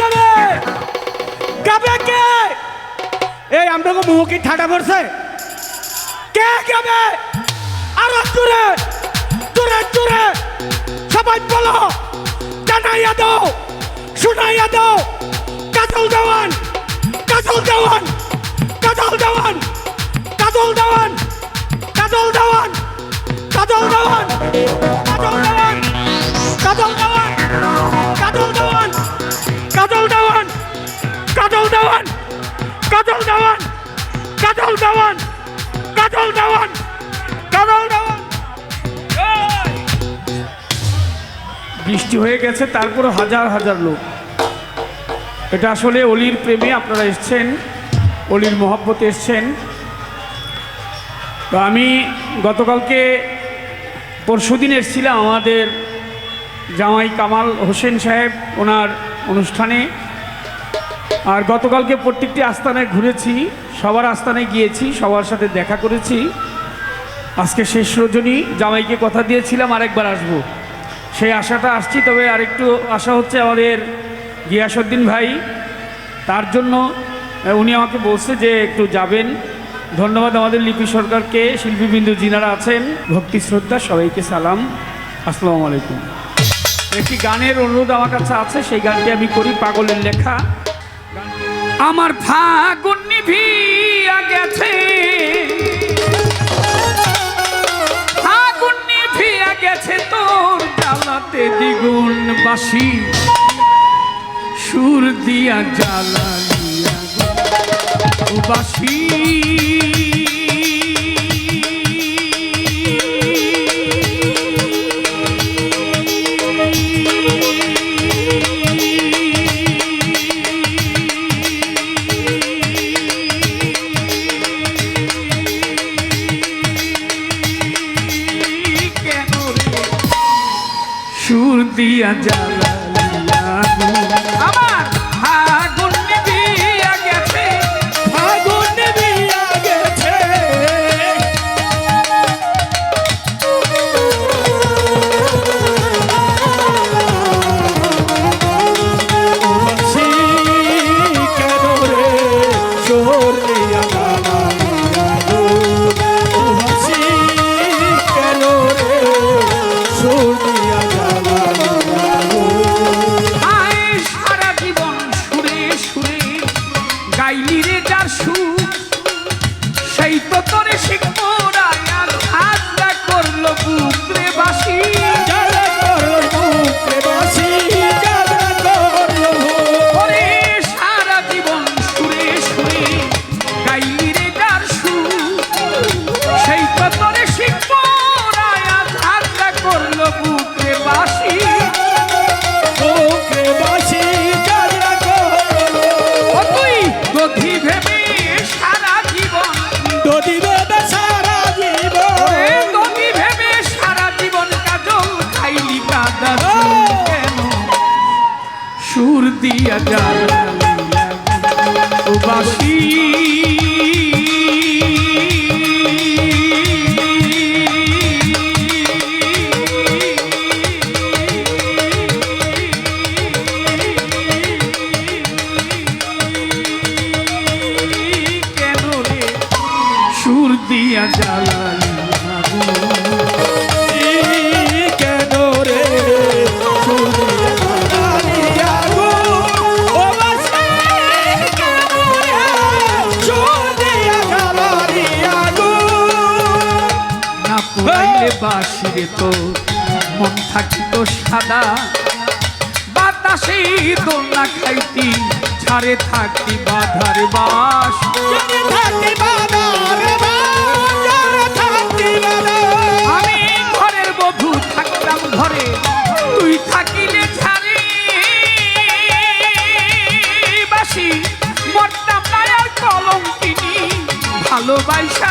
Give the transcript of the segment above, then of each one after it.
গান গাবে কে? এই আমরা মুখ কি ঠাডা পড়ছে। কে গাবে আর জোরে জোরে জোরে। সবাই বলো, জানাইয়া দাও, শুনাইয়া দাও। কাজল দেওয়ান কাজল দেওয়ান কাজল দেওয়ান কাজল দেওয়ান কাজল দেওয়ান কাজল দেওয়ান কাজল দেওয়ান। বৃষ্টি হয়ে গেছে তারপর হাজার হাজার লোক। এটা আসলে অলির প্রেমে আপনারা এসছেন, অলির মহব্বতে এসছেন। তো আমি গতকালকে পরশুদিন এসেছিলাম আমাদের জামাই কামাল হোসেন সাহেব ওনার অনুষ্ঠানে। আর গতকালকে প্রত্যেকটি আস্তানায় ঘুরেছি, সবার আস্তানায় গিয়েছি, সবার সাথে দেখা করেছি। আজকে শেষ রজনী, জামাইকে কথা দিয়েছিলাম, আরেকবার আসব। সেই আশাটা আসছি, তবে আরেকটু আশা হচ্ছে আমাদের গিয়াসুদ্দিন ভাই, তার জন্য উনি আমাকে বলছে যে একটু যাবেন। ধন্যবাদ আমাদের লিপি সরকারকে, শিল্পীবৃন্দ যিনারা আছেন, ভক্তি, শ্রদ্ধা, সবাইকে সালাম। আসসালামু আলাইকুম। একটি গানের অনুরোধ আমার কাছে আছে, সেই গানটি আমি করি, পাগলের লেখা। আমার ফাগুন নিভিয়া গেছে ফাগুন নিভিয়া গেছে তোর জ্বালাতে দ্বিগুণ বাসি। সুর দিয়া জ্বালা দিয়া বাসি। Andrea. উবাসী কেন রে সুর দিয়া জ্বালালিয়া পুরাইলে বাসিরে তো মন থাকিত সাদা। বাতাসে দোল না খাইতি ছাড়ে থাকতি বাধার বাস থাকি বাদার জনে থাকি বাদার আমি ঘরের বধূ থাকতাম ঘরে তুই থাকিলে ছাড়ে বাসি মরতাম না আর কলম কিনি ভালোবাসা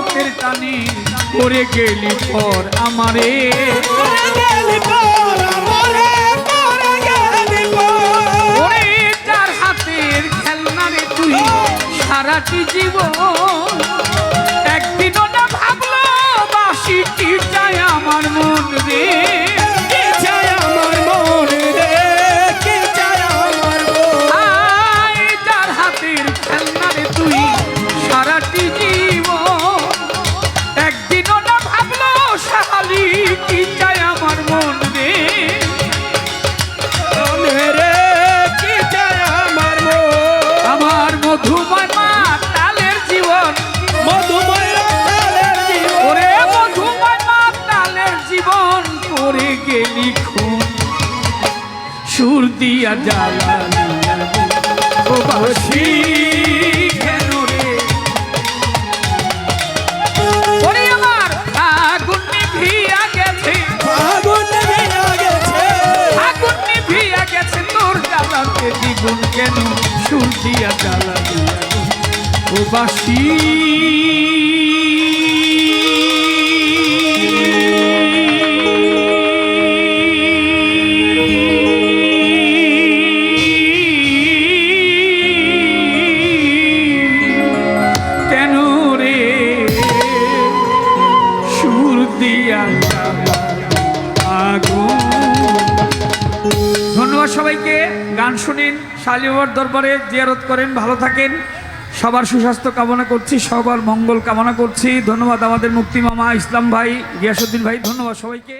চোখের টানে করে গেলি পর আমারে। গেলি পর মরে করে গেলি পর। ওরে যার হাতের খেলনা রে তুই সারাটি জীবন সুর দিয়া আগুন। ও বাসি দ্বিগুণ কেন সুর দিয়া ও বাসি সবাইকে গান শুনিন শালিবার দরবারে জিয়ারত করেন, ভালো থাকেন। সবার সুস্বাস্থ্য কামনা করছি, সবার মঙ্গল কামনা করছি। ধন্যবাদ আমাদের মুক্তি মামা ইসলাম ভাই, গিয়াসুদ্দিন ভাই, ধন্যবাদ সবাইকে।